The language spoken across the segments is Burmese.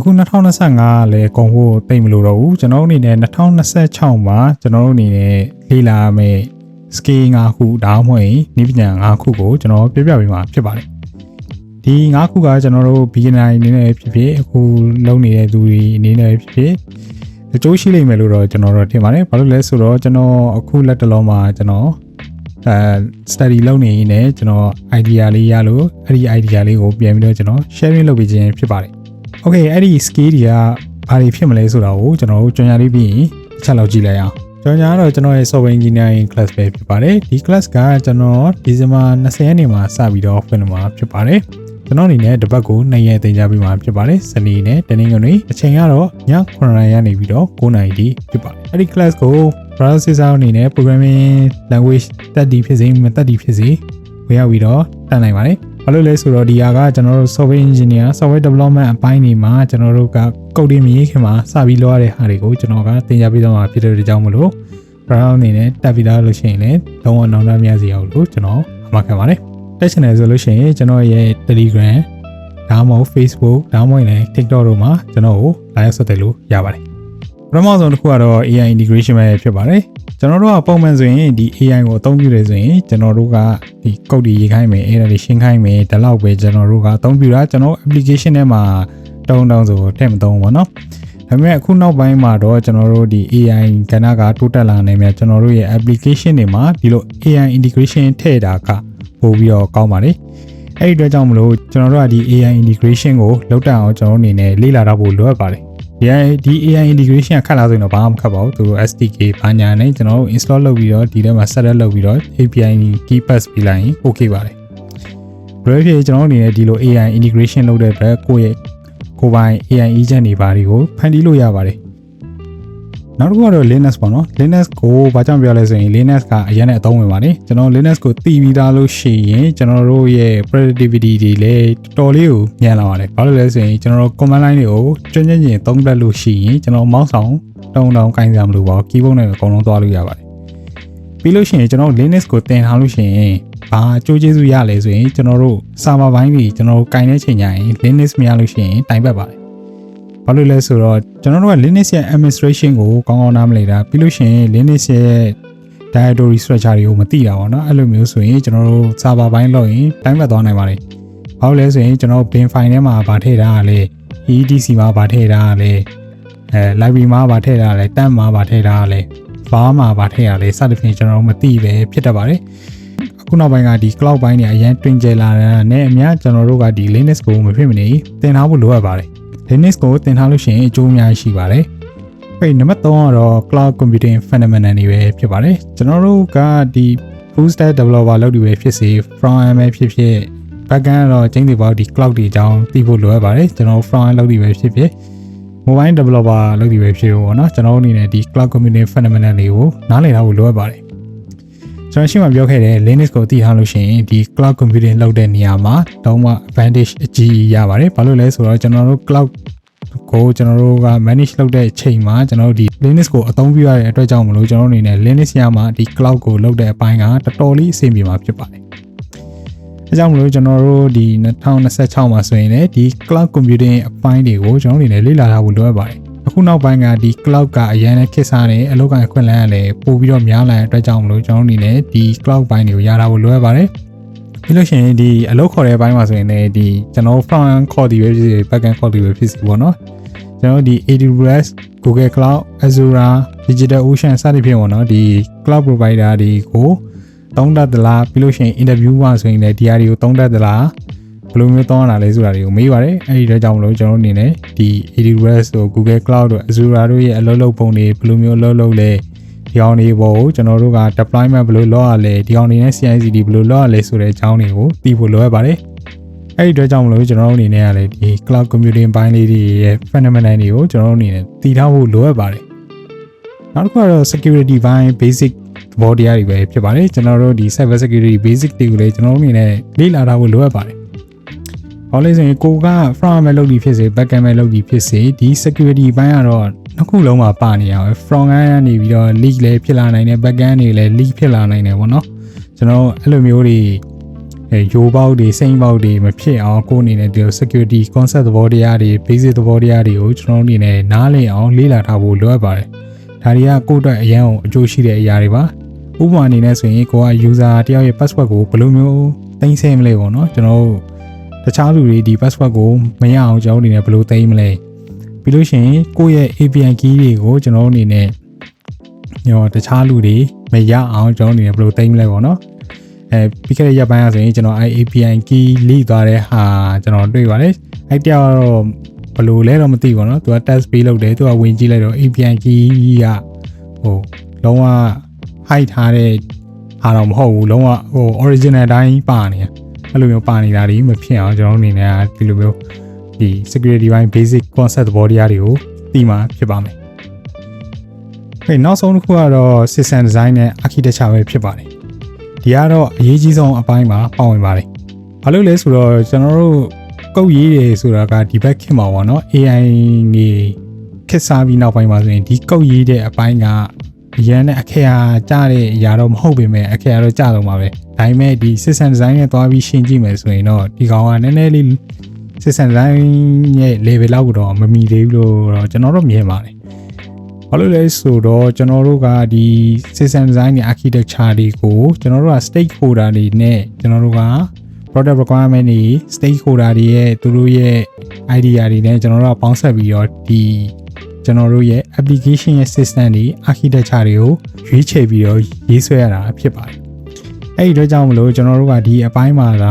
အခု2025လည်းကုန်ဖို့တိတ်မလို့တော့ဘူးကျွန်တော်တို့အနေနဲ့2026မှာကျွန်တော်တို့အနေနဲ့လေ့လာမယ့် skill 5ခုဒါမှမဟုတ်ရင်နည်းပညာ5ခုကိုကျွန်တော်ပြပြပေးမှာဖြစ်ပါတယ်ဒီ5ခုကကျွန်တော်တို့ beginner အနေနဲ့ဖြစ်ဖြစ်အခုလုပ်နေတဲ့သူတွေအနေနဲ့ဖြစ်ဖြစ်အကျိုးရှိလိမ့်မယ်လို့တော့ကျွန်တော်တို့ထင်ပါတယ်ဘာလို့လဲဆိုတော့ကျွန်တော်အခုလက်တလုံးမှာကျွန်တော်အဲ study လုပ်နေရင်လည်းကျွန်တော် idea လေးရလို့အဲ့ဒီ idea လေးကိုပြန်ပြီးတော့ကျွန်တော် sharing လုပ်ပေးခြင်းဖြစ်ပါတယ် Okay အဲ့ဒီ skill တွေကဘာတွေဖြစ်မလဲဆိုတာကိုကျွန်တော်တို့ကြော်ညာလေးပြီးရင်တစ်ချက်လောက်ကြည့်လိုက်အောင်ကြော်ညာကတော့ကျွန်တော်ရဲ့ software engineering class ပဲဖြစ်ပါတယ်ဒီ class ကကျွန်တော်ဒီဇင်ဘာ20ရက်နေ့မှာစပြီးတော့ဖွင့်မှာဖြစ်ပါတယ်ကျွန်တော်အနေနဲ့တစ်ပတ်ကို2ရက်တင်ကြပြီးမှာဖြစ်ပါတယ်စနေနဲ့တနင်္ဂနွေအချိန်ကတော့ည9:00နာရီကနေပြီးတော့9:00နာရီထိဖြစ်ပါတယ်အဲ့ဒီ class ကို browser အနေနဲ့ programming language တက်တည်ဖြစ်စေမတက်တည်ဖြစ်စေဝင်ရောက်ပြီးတော့တက်နိုင်ပါတယ် ဘာလို့လဲဆိုတော့ဒီဟာကကျွန်တော်တို့ software engineer software development အပိုင်းတွေမှာကျွန်တော်တို့ကကုတ်တွေမရေးခင်မှာစပြီးလောရတဲ့ဟာတွေကိုကျွန်တော်ကသင်ကြားပေးတော့မှာဖြစ်တဲ့ကြောင့်မလို့ brown အနေနဲ့တက်ပြီးသားလို့ရှိရင်လည်းလုံးဝနောင်တမရစီအောင်လို့ကျွန်တော်အမှတ်ခံပါတယ်တက်ချင်တယ်ဆိုလို့ရှိရင်ကျွန်တော်ရဲ့ Telegram ဒါမှမဟုတ် Facebook ဒါမှမဟုတ်လည်း TikTok တို့မှာကျွန်တော်ကို live ဆက်တယ်လို့ရပါတယ်ပထမဆုံးတစ်ခုကတော့ AI integration ပဲဖြစ်ပါတယ် ကျွန်တော်တို့ကပုံမှန်ဆိုရင်ဒီ AI ကိုအသုံးပြုတယ်ဆိုရင်ကျွန်တော်တို့ကဒီကုတ်တွေရေးခိုင်းမယ်အဲ့ဒါတွေရှင်းခိုင်းမယ်ဒီလောက်ပဲကျွန်တော်တို့ကအသုံးပြုတာကျွန်တော် application ထဲမှာတုံးတုံးဆိုထည့်မသုံးဘူးပေါ့နော်ဒါပေမဲ့အခုနောက်ပိုင်းမှာတော့ကျွန်တော်တို့ဒီ AI ကဏ္ဍကတိုးတက်လာနေမြကျွန်တော်တို့ရဲ့ application တွေမှာဒီလို AI integration ထည့်တာကပို့ပြီးတော့ကောင်းပါတယ်အဲ့ဒီအတွက်ကြောင့်မလို့ကျွန်တော်တို့ကဒီ AI integration ကိုလောက်တအောင်ကျွန်တော်အနေနဲ့လေ့လာတော့ဖို့လိုအပ်ပါတယ် ဒီဒီ AI integration ကခက်လာဆိုရင်တော့ဘာမှမခက်ပါဘူးသူတို့ SDK ဘာညာနဲ့ကျွန်တော်တို့ install လုပ်ပြီးတော့ဒီထဲမှာ setup လုပ်ပြီးတော့ API key pass ပေးလိုက်ရင် okay ပါတယ်ဘယ်ဖြစ်ကျွန်တော်တို့အနေနဲ့ဒီလို AI integration လုပ်တဲ့အတွက်ကိုယ့်ရဲ့ကိုယ်ပိုင် AI agent တွေဘာတွေကိုဖန်တီးလို့ရပါတယ် နောက်တစ်ခုကတော့ Linux ပေါ့နော် Linux ကိုဘာကြောင့်ပြောလဲဆိုရင် Linux ကအရင်နဲ့အသုံးဝင်ပါတယ်ကျွန်တော် Linux ကိုတည်ပြီးသားလို့ရှိရင်ကျွန်တော်တို့ရဲ့ productivity တွေလည်းတော်တော်လေးကိုမြန်လာပါတယ်ဘာလို့လဲဆိုရင်ကျွန်တော်တို့ command line တွေကိုကျွမ်းကျင်ကျင်သုံးတတ်လို့ရှိရင်ကျွန်တော် mouse ဆောင်တုံးတုံးကိုင်းစရာမလိုပါဘူး keyboard နဲ့အကုန်လုံးသွားလို့ရပါတယ်ပြီးလို့ရှိရင်ကျွန်တော် Linux ကိုတင်ထားလို့ရှိရင်ဘာအကျိုးကျေးဇူးရလဲဆိုရင်ကျွန်တော်တို့ server ဘိုင်းတွေကျွန်တော်တို့ကင်တဲ့ချိန်ကျရင် Linux မရလို့ရှိရင်တိုင်ပတ်ပါတယ် ဘာလို့လဲဆိုတော့ကျွန်တော်တို့က Linux ရဲ့ administration ကိုကောင်းကောင်းနားမလည်တာပြီးလို့ရှိရင် Linux ရဲ့ directory structure တွေကိုမသိတာပေါ့နော်အဲ့လိုမျိုးဆိုရင်ကျွန်တော်တို့ server ဘိုင်းလောက်ရင်တိုင်းပတ်သွားနိုင်ပါတယ်ဘာလို့လဲဆိုရင်ကျွန်တော် bin file ထဲမှာဗာထည့်တာကလည်း EDC မှာဗာထည့်တာကလည်းအဲ library မှာဗာထည့်တာကလည်း tab မှာဗာထည့်တာကလည်း var မှာဗာထည့်ရလဲစသဖြင့်ကျွန်တော်တို့မသိပဲဖြစ်တတ်ပါတယ်အခုနောက်ပိုင်းကဒီ cloud ဘိုင်းတွေအရင်တွင်ကျယ်လာတာနဲ့အများကျွန်တော်တို့ကဒီ Linux ကိုမဖြစ်မနေသင်ထားဖို့လိုအပ်ပါတယ် Linux ကိုသင်ထားလို့ရှိရင်အကျိုးအများကြီးရှိပါတယ်။အဲ့နံပါတ်3ကတော့ cloud computing phenomenon တွေပဲဖြစ်ပါတယ်။ကျွန်တော်တို့ကဒီ full stack developer လုပ်တွေပဲဖြစ်စေ front end ပဲဖြစ်ဖြစ် back end တော့ကျင်းတွေပေါ့ဒီ cloud တွေအကြောင်းသိဖို့လိုအပ်ပါတယ်။ကျွန်တော် front end လုပ်တွေပဲဖြစ်ဖြစ် mobile developer လုပ်တွေပဲဖြစ်ဖို့ပေါ့နော်။ကျွန်တော်တို့အနေနဲ့ဒီ cloud computing phenomenon တွေကိုနားလည်ထားဖို့လိုအပ်ပါတယ်။ ကျွန်တော်ရှင်းမှပြောခဲ့တဲ့ Linux ကိုသိထားလို့ရှိရင်ဒီ cloud computing လုပ်တဲ့နေရာမှာတော့မှ advantage အကြီးရပါတယ်။ဘာလို့လဲဆိုတော့ကျွန်တော်တို့ cloud ကိုကျွန်တော်တို့က manage လုပ်တဲ့အချိန်မှာကျွန်တော်တို့ဒီ Linux ကိုအသုံးပြုရတဲ့အတွက်ကြောင့်မလို့ကျွန်တော်တို့အနေနဲ့ Linux ရမှာဒီ cloud ကိုလုပ်တဲ့အပိုင်းကတော်တော်လေးအဆင်ပြေမှာဖြစ်ပါတယ်။အဲကြောင့်မလို့ကျွန်တော်တို့ဒီ2026မှာဆိုရင်လည်းဒီ cloud computing အပိုင်းတွေကိုကျွန်တော်တို့အနေနဲ့လေ့လာထားဖို့လိုအပ်ပါတယ်။ အခုနောက်ပိုင်းကဒီ cloud ကအရင်နဲ့ခက်စားတယ်အလုပ်ကအခွင့်အလမ်းကလည်းပို့ပြီးတော့များလာတဲ့အတွက်ကြောင့်မလို့ကျွန်တော်တို့အနေနဲ့ဒီ cloud ဘိုင်းတွေကိုရထားဖို့လိုအပ်ပါတယ်။ပြီးလို့ရှိရင်ဒီအလုပ်ခေါ်တဲ့အပိုင်းမှာဆိုရင်လည်းဒီကျွန်တော် front end ခေါ်တည်ပဲဖြစ်စေ back end ခေါ်တည်ပဲဖြစ်စေပေါ့နော်ကျွန်တော်ဒီ AWS Google Cloud Azure Digital Ocean စသဖြင့်ပေါ့နော်ဒီ cloud provider တွေကိုသုံးတတ်သလားပြီးလို့ရှိရင် interview မှာဆိုရင်လည်းဒီဟာတွေကိုသုံးတတ်သလား ဘယ်လိုမျိုးသုံးရတာလဲဆိုတာတွေကိုမေးပါတယ်အဲ့ဒီတော့ကြောင့်မလို့ကျွန်တော်အနေနဲ့ဒီ AWS တို့ Google Cloud တို့ Azure တို့ရဲ့အလုပ်လုပ်ပုံတွေဘယ်လိုမျိုးအလုပ်လုပ်လဲဒီအောင်တွေပေါ်ကိုကျွန်တော်တို့က deployment ဘယ်လိုလုပ်ရလဲဒီအောင်တွေနဲ့ CI/CD ဘယ်လိုလုပ်ရလဲဆိုတဲ့အကြောင်းတွေကိုသိဖို့လိုအပ်ပါတယ်အဲ့ဒီအတွက်ကြောင့်မလို့ကျွန်တော်တို့အနေနဲ့ကလည်းဒီ cloud computing ဘိုင်းလေးတွေရဲ့ phenomenon တွေကိုကျွန်တော်တို့အနေနဲ့သိထားဖို့လိုအပ်ပါတယ်နောက်တစ်ခုကတော့ security ဘိုင်း basic သဘောတရားတွေပဲဖြစ်ပါတယ်ကျွန်တော်တို့ဒီ cyber security basic တွေကိုလည်းကျွန်တော်တို့အနေနဲ့လေ့လာထားဖို့လိုအပ်ပါတယ်။ ဘာလို့လဲဆိုရင်ကိုက front end လုပ်ပြီးဖြစ်စေ back end လုပ်ပြီးဖြစ်စေဒီ security ဘိုင်းကတော့နှစ်ခုလုံးမှာပါနေရအောင် front end ကနေပြီးတော့ leak လည်းဖြစ်လာနိုင်တယ် back end တွေလည်း leak ဖြစ်လာနိုင်တယ်ပေါ့နော်။ကျွန်တော်အဲ့လိုမျိုးတွေအဲရိုးပေါက်တွေစိမ့်ပေါက်တွေမဖြစ်အောင်ကိုယ်အနေနဲ့ဒီလို security concept သဘောတရားတွေ basic သဘောတရားတွေကိုကျွန်တော်တို့အနေနဲ့နားလည်အောင်လေ့လာထားဖို့လိုအပ်ပါတယ်ဒါတွေကကိုယ့်အတွက်အရန်အကျိုးရှိတဲ့အရာတွေပါဥပမာအနေနဲ့ဆိုရင်ကိုက user တယောက်ရဲ့ password ကိုဘယ်လိုမျိုးသိမ်းဆည်းမလဲပေါ့နော်ကျွန်တော် တို့တခြားလူတွေဒီ password ကိုမရအောင်ကျွန်တော်တို့အနေနဲ့ဘယ်လိုသိမ်းမလဲပြီးလို့ရှိရင်ကိုယ့်ရဲ့ API key တွေကိုကျွန်တော်တို့အနေနဲ့ညောတခြားလူတွေမရအောင်ကျွန်တော်တို့အနေနဲ့ဘယ်လိုသိမ်းမလဲပေါ့နော်အဲပြီးခဲ့တဲ့ရက်ပိုင်းကဆိုရင်ကျွန်တော် API key လိသွားတဲ့ဟာကျွန်တော်တွေ့ပါတယ်အဲ့တယောက်ကတော့ဘယ်လိုလဲတော့မသိဘူးเนาะသူက test ပေးလုပ်တယ်သူကဝင်ကြည့်လိုက်တော့ API key ကဟိုလုံးဝ hide ထားတဲ့ဟာတော့မဟုတ်ဘူးလုံးဝဟို original အတိုင်းပါနေ အဲ့လိုမျိုးပါနေတာတွေမဖြစ်အောင်ကျွန်တော်တို့အနေနဲ့ဒီလိုမျိုးဒီ security ဘိုင်း basic concept သဘောတရားတွေကိုသိမှဖြစ်ပါမယ်။ဟဲ့နောက်ဆုံးတစ်ခုကတော့ system design နဲ့ architecture ပဲဖြစ်ပါတယ်။ဒီကတော့အရေးကြီးဆုံးအပိုင်းမှာပါဝင်ပါတယ်။ဘာလို့လဲဆိုတော့ကျွန်တော်တို့ကုတ်ရေးတယ်ဆိုတာကဒီဘက်ခင်မှာပေါ့နော် AI နေခက်စားပြီးနောက်ပိုင်းမှာဆိုရင်ဒီကုတ်ရေးတဲ့အပိုင်းက အရန်နဲ့အခရာကြတဲ့အရာတော့မဟုတ်ပေမဲ့အခရာတော့ကြတော့မှာပဲဒါပေမဲ့ဒီ system design နဲ့သွားပြီးရှင်းကြည့်မယ်ဆိုရင်တော့ဒီကောင်ကနည်းနည်းလေး system design ရဲ့ level လောက်တော့မမီသေးဘူးလို့တော့ကျွန်တော်တို့မြင်ပါတယ်ဘာလို့လဲဆိုတော့ကျွန်တော်တို့ကဒီ system design နဲ့ architecture တွေကိုကျွန်တော်တို့က stakeholder တွေနဲ့ကျွန်တော်တို့က product requirement တွေ stakeholder တွေရဲ့သူတို့ရဲ့ idea တွေနဲ့ကျွန်တော်တို့ကပေါင်းဆက်ပြီးတော့ဒီ ကျွန်တော်တို့ရဲ့ application ရဲ့ system တွေ architecture တွေကိုရွေးချယ်ပြီးတော့ရေးဆွဲရတာဖြစ်ပါတယ်။အဲ့ဒီတော့ကြောင့်မလို့ကျွန်တော်တို့ကဒီအပိုင်းမှာက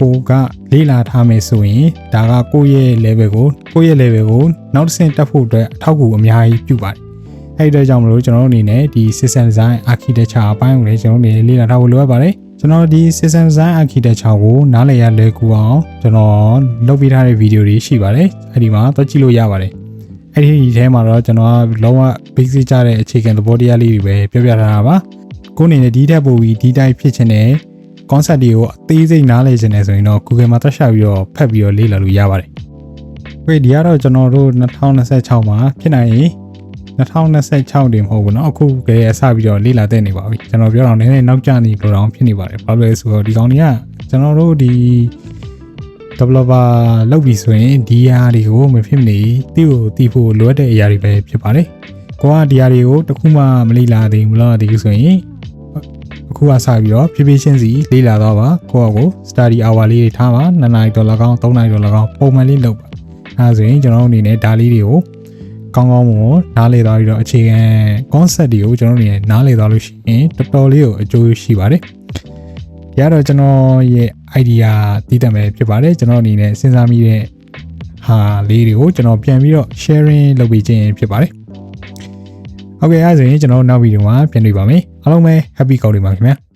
ကိုကလေ့လာထားမယ်ဆိုရင်ဒါကကိုယ့်ရဲ့ level ကိုကိုယ့်ရဲ့ level ကိုနောက်တစ်ဆင့်တက်ဖို့အတွက်အထောက်အကူအများကြီးပြုပါတယ်။အဲ့ဒီတော့ကြောင့်မလို့ကျွန်တော်တို့အနေနဲ့ဒီ system design architecture အပိုင်းကိုလည်းကျွန်တော်တို့အနေနဲ့လေ့လာထားဖို့လိုအပ်ပါတယ်။ကျွန်တော်ဒီ system design architecture ကိုနားလည်ရလွယ်ကူအောင်ကျွန်တော်လုပ်ပေးထားတဲ့ဗီဒီယိုတွေရှိပါတယ်။အဲ့ဒီမှာတော့ကြည့်လို့ရပါတယ်။ အဲ့ဒီထဲမှာတော့ကျွန်တော်ကလုံးဝ basic ကြတဲ့အခြေခံသဘောတရားလေးတွေပဲပြောပြထားတာပါကိုယ်အနေနဲ့ဒီတက်ပို့ပြီးဒီတိုင်းဖြစ်ချင်တဲ့ concept တွေကိုအသေးစိတ်နားလည်ချင်တယ်ဆိုရင်တော့ Google မှာတက်ရှာပြီးတော့ဖတ်ပြီးတော့လေ့လာလို့ရပါတယ်။ဒီကတော့ကျွန်တော်တို့2026မှာဖြစ်နိုင်ရင်2026တင်မဟုတ်ဘူးเนาะအခုကလေးအစပြီးတော့လေ့လာတဲ့နေပါပြီကျွန်တော်ပြောတော့နည်းနည်းနောက်ကျနေလို့တော့ဖြစ်နေပါတယ်ဘာလို့လဲဆိုတော့ဒီကောင်တွေကကျွန်တော်တို့ဒီ developer လုပ်ပြီဆိုရင်ဒီဟာတွေကိုမဖြစ်မနေတိကိုတိဖို့လိုအပ်တဲ့အရာတွေပဲဖြစ်ပါတယ်။ကိုကဒီဟာတွေကိုတခုမှမလေ့လာသေးဘူးမလားတည်ဆိုရင်အခုကစပြီးတော့ဖြည်းဖြည်းချင်းစီလေ့လာတော့ပါကိုယ့်အကို study hour လေးတွေထားပါ2နာရီတော့၎င်း3နာရီတော့၎င်းပုံမှန်လေးလုပ်ပါအဲဒါဆိုရင်ကျွန်တော်တို့အနေနဲ့ဒါလေးတွေကိုကောင်းကောင်းမွန်နားလေသွားပြီးတော့အခြေခံ concept တွေကိုကျွန်တော်တို့အနေနဲ့နားလေသွားလို့ရှိရင်တော်တော်လေးကိုအကျိုးရှိပါတယ်။ ဒါတော့ကျွန်တော်ရဲ့ idea တည်တတ်မယ်ဖြစ်ပါတယ်ကျွန်တော်အနေနဲ့စဉ်းစားမိတဲ့ဟာလေးတွေကိုကျွန်တော်ပြန်ပြီးတော့ sharing လုပ်ပေးခြင်းဖြစ်ပါတယ်။ဟုတ်ကဲ့အဲဆိုရင်ကျွန်တော်နောက်ဗီဒီယိုမှာပြန်တွေ့ပါမယ်။အားလုံးပဲ happy ကောင်းနေပါခင်ဗျာ။